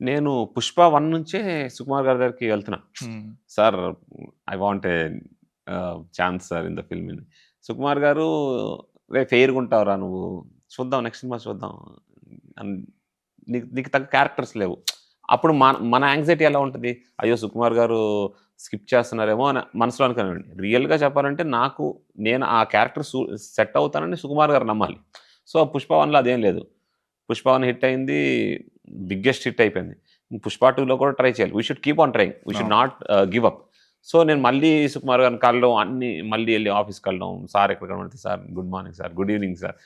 నేను పుష్ప వన్ నుంచే సుకుమార్ గారి దగ్గరికి వెళ్తున్నా. Sir I want a chance sir in the film. Sukumar garu రే ఫెయిర్గా ఉంటావురా నువ్వు. చూద్దాం నెక్స్ట్ సినిమా చూద్దాం. నీకు నీకు తగ్గ క్యారెక్టర్స్ లేవు. అప్పుడు మన మన యాంగ్జైటీ ఎలా ఉంటుంది? అయ్యో సుకుమార్ గారు స్కిప్ చేస్తున్నారేమో అని మనసులో అనుకునేవాడిని. రియల్గా చెప్పాలంటే నాకు నేను ఆ క్యారెక్టర్ సెట్ అవుతానని సుకుమార్ గారు నమ్మాలి. సో పుష్ప వన్లో అదేం లేదు. పుష్ప వన్ హిట్ అయింది. బిగ్గెస్ట్ హిట్ అయిపోయింది. పుష్ప టూలో కూడా ట్రై చేయాలి. We should keep on trying we should. Not give up so నేను మళ్ళీ సుకుమార్ గారిని కలడం అన్ని మళ్ళీ వెళ్ళి ఆఫీస్కి వెళ్ళడం సార్ ఎక్కడ కనబడితే sir good morning sir good evening sir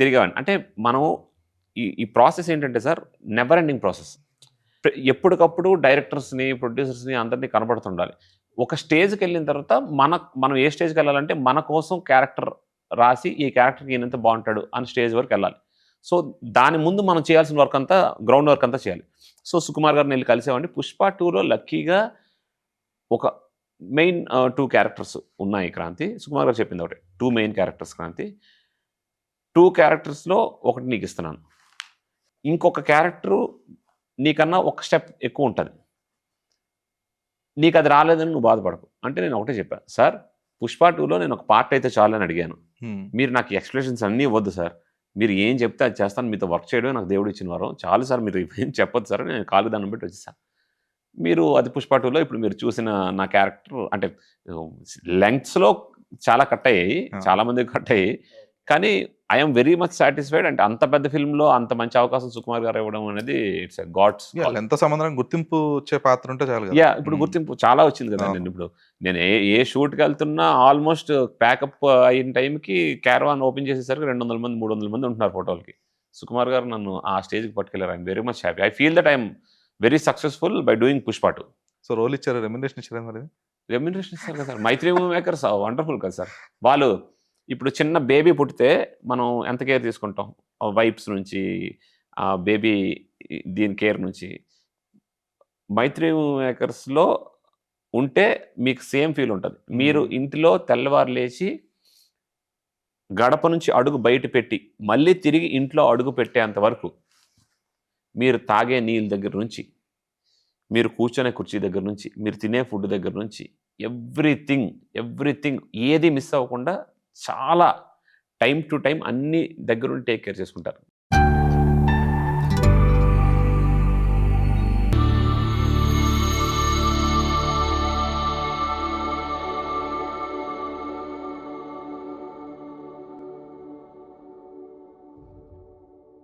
తిరిగామండి అంటే మనం ఈ ఈ ప్రాసెస్ ఏంటంటే సార్ నెవర్ ఎండింగ్ ప్రాసెస్ ఎప్పటికప్పుడు డైరెక్టర్స్ని ప్రొడ్యూసర్స్ని అందరినీ కనబడుతుండాలి. ఒక స్టేజ్కి వెళ్ళిన తర్వాత మన మనం ఏ స్టేజ్కి వెళ్ళాలంటే మన కోసం క్యారెక్టర్ రాసి ఈ క్యారెక్టర్కి ఈయనంత బాగుంటాడు అని స్టేజ్ వరకు వెళ్ళాలి. సో దాని ముందు మనం చేయాల్సిన వర్క్ అంతా గ్రౌండ్ వర్క్ అంతా చేయాలి. సో సుకుమార్ గారిని వెళ్ళి కలిసేవాడిని. పుష్ప టూలో లక్కీగా ఒక మెయిన్ టూ క్యారెక్టర్స్ ఉన్నాయి క్రాంతి. సుకుమార్ గారు చెప్పింది ఒకటి two main characters Kranthi. Two క్యారెక్టర్స్లో ఒకటి నీకు ఇస్తున్నాను. ఇంకొక క్యారెక్టరు నీకన్నా ఒక స్టెప్ ఎక్కువ ఉంటుంది. నీకు అది రాలేదని నువ్వు బాధపడకు. అంటే నేను ఒకటే చెప్పాను సార్ పుష్ప టూలో నేను ఒక పార్ట్ అయితే చాలని అడిగాను. మీరు నాకు ఎక్స్ప్లెనేషన్స్ అన్నీ ఇవ్వద్దు సార్. మీరు ఏం చెప్తే అది చేస్తాను మీతో వర్క్ చేయడమే నాకు దేవుడు ఇచ్చిన వారం. చాలు సార్ మీరు ఏం చెప్పొద్దు సార్ నేను కాలు దాన్ని పెట్టి వచ్చేసాను మీరు అది పుష్ప టూలో ఇప్పుడు మీరు చూసిన నా క్యారెక్టర్ అంటే లెంగ్త్స్లో చాలా కట్ అయ్యాయి ఆ. చాలా మంది కట్ అయ్యాయి. కానీ ఐఎమ్ వెరీ మచ్ సాటిస్ఫైడ్ అంటే అంత పెద్ద ఫిల్మ్లో అంత మంచి అవకాశం సుకుమార్ గారు ఇవ్వడం అనేది ఇట్స్ గాడ్స్ ఎంత సంబంధం గుర్తింపు వచ్చే పాత్ర ఉంటే చాలు యా ఇప్పుడు మ్మ్. గుర్తింపు చాలా వచ్చింది కదా. నేను ఇప్పుడు. నేను ఏ ఏ షూట్కి వెళ్తున్నా ఆల్మోస్ట్ ప్యాకప్ అయిన టైంకి క్యారవాన్ ఓపెన్ చేసేసరికి రెండు వందల మంది మూడు వందల మంది ఉంటున్నారు ఫోటోలకి. సుకుమార్ గారు నన్ను ఆ స్టేజ్కి పట్టుకెళ్ళారు I'm very much happy I feel that I'm very successful by doing Pushpa two so role ఇచ్చారు రెమ్యునరేషన్ ఇచ్చారు మరి? రెమ్యునరేషన్ ఇస్తారు కదా sir. Mythri movie makers wonderful కదా సార్. వాళ్ళు ఇప్పుడు చిన్న బేబీ పుట్టితే మనం ఎంత కేర్ తీసుకుంటాం? వైప్స్ నుంచి ఆ బేబీ దీని కేర్ నుంచి. మైత్రి మేకర్స్లో ఉంటే మీకు సేమ్ ఫీల్ ఉంటుంది. మీరు. ఇంటిలో తెల్లవారు లేచి గడప నుంచి అడుగు బయట పెట్టి మళ్ళీ తిరిగి ఇంట్లో అడుగు పెట్టేంత వరకు మీరు తాగే నీళ్ళ దగ్గర నుంచి మీరు కూర్చొనే కుర్చీ దగ్గర నుంచి మీరు తినే ఫుడ్ దగ్గర నుంచి ఎవ్రీథింగ్ ఎవ్రీథింగ్ ఏది మిస్ అవ్వకుండా చాలా టైం టు టైం అన్ని దగ్గరుండి టేక్ కేర్ చేసుకుంటారు.